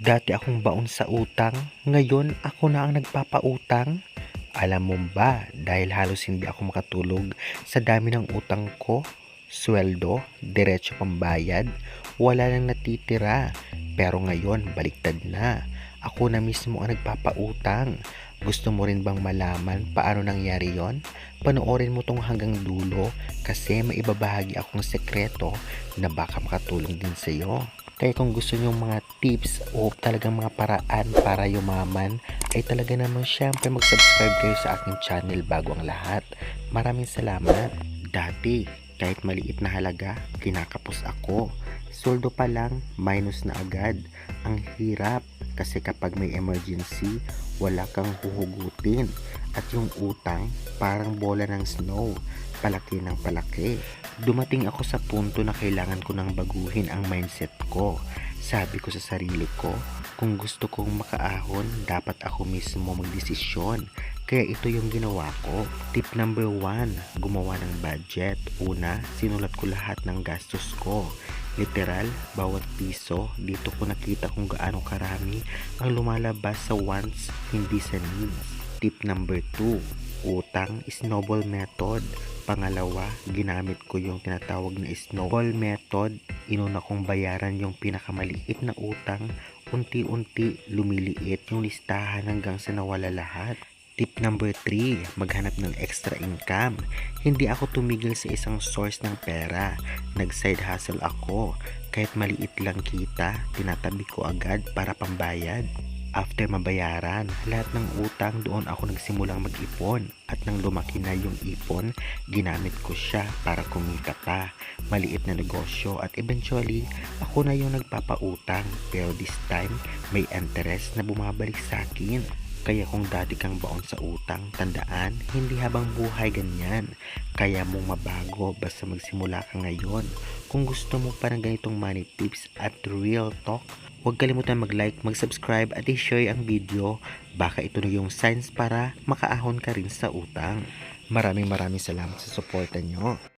Dati akong baon sa utang, ngayon ako na ang nagpapautang. Alam mo ba, dahil halos hindi ako makatulog sa dami ng utang ko, sweldo, diretso pambayad, wala nang natitira. Pero ngayon, baliktad na. Ako na mismo ang nagpapautang. Gusto mo rin bang malaman paano nangyari yon? Panoorin mo tong hanggang dulo kasi may ibabahagi akong sekreto na baka makatulong din sa iyo. Kaya kung gusto niyo mga tips o talagang mga paraan para yumaman, ay talaga naman syempre mag-subscribe kayo sa aking channel bago ang lahat. Maraming salamat. Dati, kahit maliit na halaga, kinakapos ako. Soldo pa lang, minus na agad. Ang hirap kasi kapag may emergency, wala kang huhugutin. At yung utang, parang bola ng snow, palaki ng palaki. Dumating ako sa punto na kailangan ko nang baguhin ang mindset ko. Sabi ko sa sarili ko, kung gusto kong makaahon, dapat ako mismo magdesisyon. Kaya ito yung ginawa ko. Tip number one, gumawa ng budget. Una, sinulat ko lahat ng gastos ko. Literal, bawat piso, dito ko nakita kung gaano karami ang lumalabas sa wants, hindi sa needs. Tip number 2, utang snowball method. Pangalawa, ginamit ko yung tinatawag na snowball method. Inuna kong bayaran yung pinakamaliit na utang. Unti-unti lumiliit yung listahan hanggang sa nawala lahat. Tip number 3, maghanap ng extra income. Hindi ako tumigil sa isang source ng pera. Nag-side hustle ako. Kahit maliit lang kita, tinatabi ko agad para pambayad. After mabayaran, lahat ng utang doon ako nagsimulang mag-ipon. At nang lumaki na yung ipon, ginamit ko siya para kumita pa. Maliit na negosyo at eventually, ako na yung nagpapautang. Pero this time, may interest na bumabalik sa akin. Kaya kung dati kang baon sa utang, tandaan, hindi habang buhay ganyan. Kaya mong mabago basta magsimula ka ngayon. Kung gusto mo pa ng ganitong money tips at real talk, huwag kalimutan mag-like, mag-subscribe at i-share ang video. Baka ito na yung signs para makaahon ka rin sa utang. Maraming maraming salamat sa suporta nyo.